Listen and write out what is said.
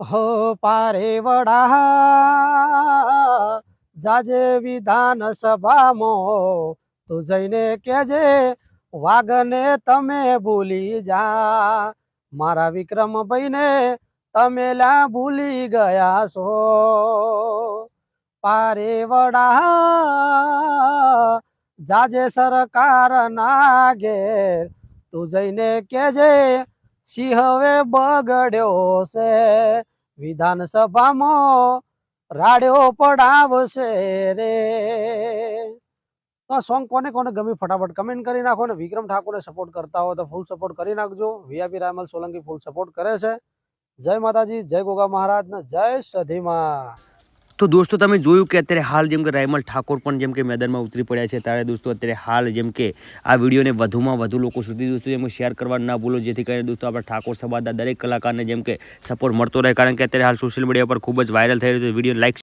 હો પારે વડા, જાજે વિધાન સભામો તું જઈને કેજે વાઘને તમે ભૂલી જા. મારા વિક્રમભાઈને તમે લા ભૂલી ગયા છો. પારે વડા, જાજે સરકાર ના ઘેર તું જઈને કેજે સિંહ હવે બગડ્યો છે. વિધાનસભામાં રાડ્યો પડાવશે રે. તો આ સોંગ કોને કોને ગમ્યું? ફટાફટ કમેન્ટ કરી નાખો ને વિક્રમ ઠાકોરને સપોર્ટ કરતા હો તો ફૂલ સપોર્ટ કરી નાખજો. VIP Raymal Solanki full support કરે છે. જય માતાજી, જય ગોગા મહારાજ ને જય સધીમાં તો દોસ્તો, તમે જોયું કે અત્યારે હાલ જેમ કે રાયમલ ઠાકોર પણ જેમ કે મેદાનમાં ઉતરી પડ્યા છે, ત્યારે દોસ્તો અત્યારે હાલ જેમ કે આ વિડીયોને વધુમાં વધુ લોકો સુધી દોસ્તો જેમ શેર કરવા ના ભૂલો, જેથી કરીને દોસ્તો આપણા ઠાકોર સમાજના દરેક કલાકારને જેમ કે સપોર્ટ મળતો રહે. કારણ કે અત્યારે હાલ સોશિયલ મીડિયા પર ખૂબ જ વાયરલ થઈ રહ્યો છે. Video like